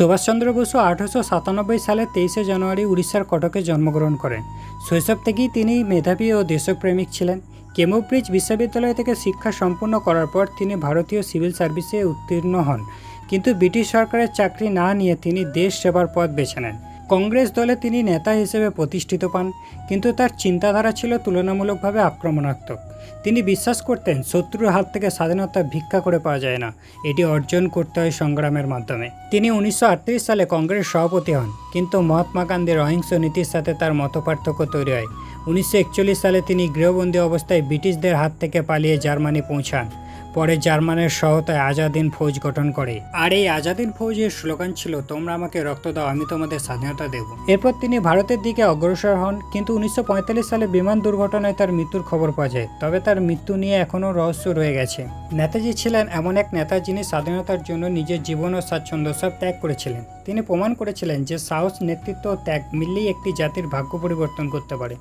সুভাষচন্দ্র বসু আঠারোশো সাতানব্বই সালে তেইশে জানুয়ারি উড়িষ্যার কটকে জন্মগ্রহণ করেন। শৈশব থেকেই তিনি মেধাবী ও দেশপ্রেমিক ছিলেন। কেমব্রিজ বিশ্ববিদ্যালয় থেকে শিক্ষা সম্পূর্ণ করার পর তিনি ভারতীয় সিভিল সার্ভিসে উত্তীর্ণ হন। কিন্তু ব্রিটিশ সরকারের চাকরি না নিয়ে তিনি দেশ সেবার পথ বেছে নেন। কংগ্রেস দলে তিনি নেতা হিসেবে প্রতিষ্ঠিত পান, কিন্তু তার চিন্তাধারা ছিল তুলনামূলকভাবে আক্রমণাত্মক। তিনি বিশ্বাস করতেন শত্রুর হাত থেকে স্বাধীনতা ভিক্ষা করে পাওয়া যায় না, এটি অর্জন করতে হয় সংগ্রামের মাধ্যমে। তিনি উনিশশো আটত্রিশ সালে কংগ্রেস সভাপতি হন, কিন্তু মহাত্মা গান্ধীর অহিংস নীতির সাথে তার মতপার্থক্য তৈরি হয়। উনিশশো একচল্লিশ সালে তিনি গৃহবন্দী অবস্থায় ব্রিটিশদের হাত থেকে পালিয়ে জার্মানি পৌঁছান। পরে জার্মানের সহতায় আজাদিন ফৌজ গঠন করে। আর এই আজাদিন ফৌজের স্লোগান ছিল, তোমরা আমাকে রক্ত দাও, আমি তোমাদের স্বাধীনতা দেব। এরপর তিনি ভারতের দিকে অগ্রসর হন, কিন্তু উনিশশো পঁয়তাল্লিশ সালে বিমান দুর্ঘটনায় তার মৃত্যুর খবর পাওয়া যায়, তবে তার মৃত্যু নিয়ে এখনও রহস্য রয়ে গেছে। নেতাজি ছিলেন এমন এক নেতা যিনি স্বাধীনতার জন্য নিজের জীবন ও স্বাচ্ছন্দ্য সব ত্যাগ করেছিলেন। তিনি প্রমাণ করেছিলেন যে সাহস, নেতৃত্ব ত্যাগ মিললেই একটি জাতির ভাগ্য পরিবর্তন করতে পারে।